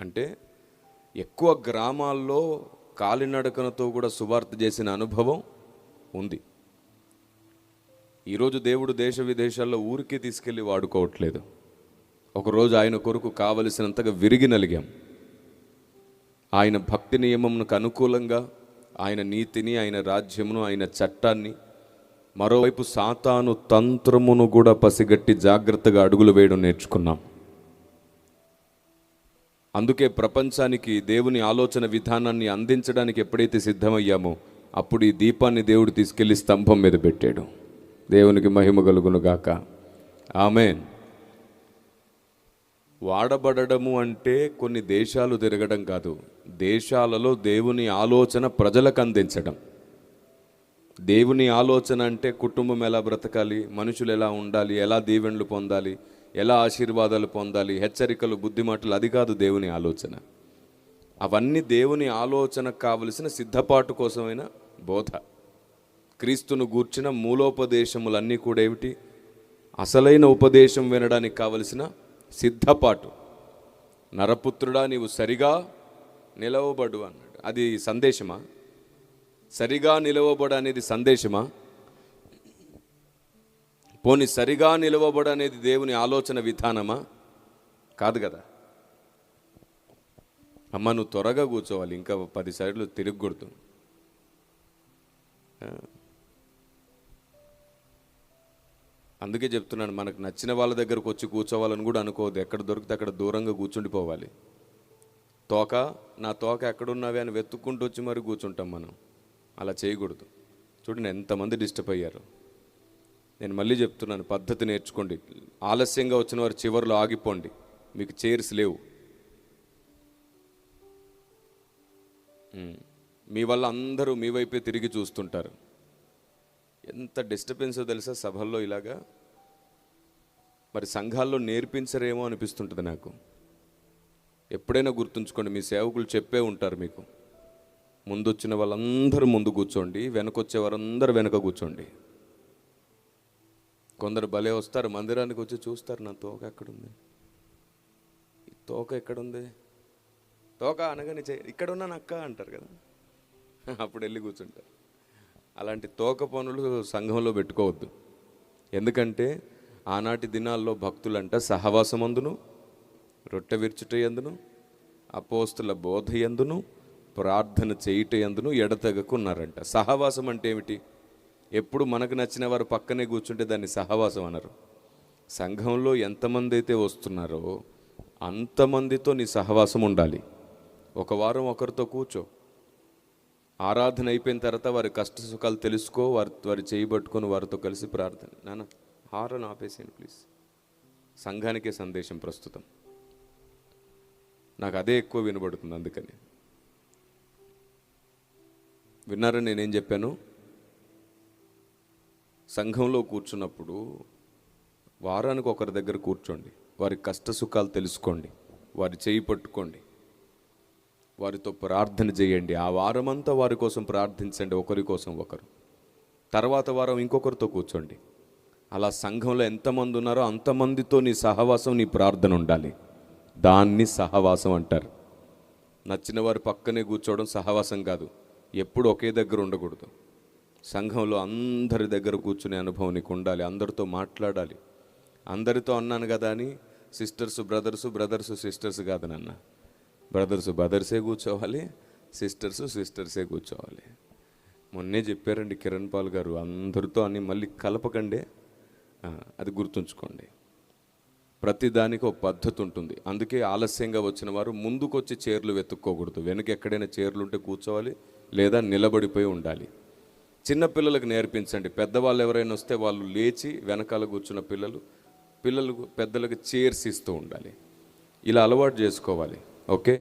అంటే ఎక్కువ గ్రామాల్లో కాలినడకనతో కూడా సువార్త చేసిన అనుభవం ఉంది. ఈరోజు దేవుడు దేశ విదేశాల్లో ఊరికే తీసుకెళ్ళి వాడుకోవట్లేదు. ఒకరోజు ఆయన కొరకు కావలసినంతగా విరిగి నలిగాం. ఆయన భక్తి నియమంకు అనుకూలంగా ఆయన నీతిని ఆయన రాజ్యమును ఆయన చట్టాన్ని మరోవైపు సాతాను తంత్రమును కూడా పసిగట్టి జాగ్రత్తగా అడుగులు వేయడం నేర్చుకున్నాం. అందుకే ప్రపంచానికి దేవుని ఆలోచన విధానాన్ని అందించడానికి ఎప్పుడైతే సిద్ధమయ్యామో అప్పుడు ఈ దీపాన్ని దేవుడు తీసుకెళ్ళి స్తంభం మీద పెట్టాడు. దేవునికి మహిమ కలుగునుగాక ఆమెన్. వాడబడము అంటే కొన్ని దేశాలు తిరగడం కాదు. దేశాలలో దేవుని ఆలోచన ప్రజలకు అందించడం. దేవుని ఆలోచన అంటే కుటుంబం ఎలా బ్రతకాలి మనుషులు ఎలా ఉండాలి ఎలా దీవెనలు పొందాలి ఎలా ఆశీర్వాదాలు పొందాలి హెచ్చరికలు బుద్ధిమాటలు అది కాదు దేవుని ఆలోచన. అవన్నీ దేవుని ఆలోచనకు కావలసిన సిద్ధపాటు కోసమైన బోధ. క్రీస్తును గూర్చిన మూలోపదేశములన్నీ కూడా ఏమిటి? అసలైన ఉపదేశం వినడానికి కావలసిన సిద్ధపాటు. నరపుత్రుడా నీవు సరిగా నిలవబడు అన్నాడు. అది సందేశమా? సరిగా నిలవబడు అనేది సందేశమా? పోని సరిగా నిలవబడు అనేది దేవుని ఆలోచన విధానమా? కాదు కదా. అమ్మ నువ్వు త్వరగా కూర్చోవాలి. ఇంకా పది సైడ్లు తిరగకూడదు అందుకే చెప్తున్నాను మనకు నచ్చిన వాళ్ళ దగ్గరకు వచ్చి కూర్చోవాలని కూడా అనుకోవద్దు. ఎక్కడ దొరికితే అక్కడ దూరంగా కూర్చుండిపోవాలి తోక నా తోక ఎక్కడున్నావే అని వెతుక్కుంటూ వచ్చి మరి కూర్చుంటాం మనం. అలా చేయకూడదు. చూడండి ఎంతమంది డిస్టర్బ్ అయ్యారు. నేను మళ్ళీ చెప్తున్నాను పద్ధతి నేర్చుకోండి. ఆలస్యంగా వచ్చిన వారు చివరిలో ఆగిపోండి. మీకు చైర్స్ లేవు. మీ వల్ల అందరూ మీ వైపే తిరిగి చూస్తుంటారు. ఎంత డిస్టర్బెన్సో తెలుసా సభల్లో ఇలాగా? మరి సంఘాల్లో నేర్పించరేమో అనిపిస్తుంటుంది నాకు. ఎప్పుడైనా గుర్తుంచుకోండి మీ సేవకులు చెప్పే ఉంటారు మీకు. ముందు వచ్చిన వాళ్ళందరూ ముందు కూర్చోండి వెనకొచ్చే వారందరూ వెనక కూర్చోండి. కొందరు భలే వస్తారు మందిరానికి వచ్చి చూస్తారు నా తోక ఎక్కడుంది? ఈ తోక ఎక్కడుంది? తోక అనగానే చే ఇక్కడ ఉన్నాను అక్క అంటారు కదా. అప్పుడు వెళ్ళి కూర్చుంటారు. అలాంటి తోక పనులు సంఘంలో పెట్టుకోవద్దు. ఎందుకంటే ఆనాటి దినాల్లో భక్తులంట సహవాసమందును రొట్టె విరుచుట ఎందును అపోస్తుల బోధ ఎందును ప్రార్థన చేయుట ఎందును ఎడతెగకున్నారంట. సహవాసం అంటే ఏమిటి ఎప్పుడు మనకు నచ్చిన వారు పక్కనే కూర్చుంటే దాన్ని సహవాసం అనరు. సంఘంలో ఎంతమంది అయితే వస్తున్నారో అంతమందితో నీ సహవాసం ఉండాలి. ఒక వారం ఒకరితో కూర్చో. ఆరాధన అయిపోయిన తర్వాత వారి కష్ట సుఖాలు తెలుసుకో వారి వారి చేయబట్టుకొని వారితో కలిసి ప్రార్థన. నాన్న హారన్ ఆపేసేయండి ప్లీజ్. సంఘానికే సందేశం ప్రస్తుతం. నాకు అదే ఎక్కువ వినబడుతుంది అందుకని. విన్నారని నేనేం చెప్పాను? సంఘంలో కూర్చున్నప్పుడు వారానికి ఒకరి దగ్గర కూర్చోండి. వారి కష్ట సుఖాలు తెలుసుకోండి. వారి చేయి పట్టుకోండి. వారితో ప్రార్థన చేయండి. ఆ వారమంతా వారి కోసం ప్రార్థించండి. ఒకరి కోసం ఒకరు. తర్వాత వారం ఇంకొకరితో కూర్చోండి. అలా సంఘంలో ఎంతమంది ఉన్నారో అంతమందితో నీ సహవాసం నీ ప్రార్థన ఉండాలి. దాన్ని సహవాసం అంటారు. నచ్చిన వారి పక్కనే కూర్చోవడం సహవాసం కాదు. ఎప్పుడు ఒకే దగ్గర ఉండకూడదు. సంఘంలో అందరి దగ్గర కూర్చునే అనుభవం నీకు ఉండాలి అందరితో మాట్లాడాలి. అందరితో అన్నాను కదా అని సిస్టర్స్ బ్రదర్స్ బ్రదర్స్ సిస్టర్స్ కాదు నాన్న. బ్రదర్స్ బ్రదర్సే కూర్చోవాలి సిస్టర్స్ సిస్టర్సే కూర్చోవాలి. మొన్నే చెప్పారండి కిరణ్ పాల్ గారు అందరితో అని మళ్ళీ కలపకండి. అది గుర్తుంచుకోండి. ప్రతి దానికి ఒక పద్ధతి ఉంటుంది. అందుకే ఆలస్యంగా వచ్చిన వారు ముందుకొచ్చి చీరలు వెతుక్కోకూడదు. వెనక ఎక్కడైనా చీరలు ఉంటే కూర్చోవాలి లేదా నిలబడిపోయి ఉండాలి. చిన్నపిల్లలకు నేర్పించండి. పెద్దవాళ్ళు ఎవరైనా వస్తే వాళ్ళు లేచి వెనకాల కూర్చున్న పిల్లలు పిల్లలు పెద్దలకు చైర్స్ ఇస్తూ ఉండాలి. ఇలా అలవాటు చేసుకోవాలి. ఓకే?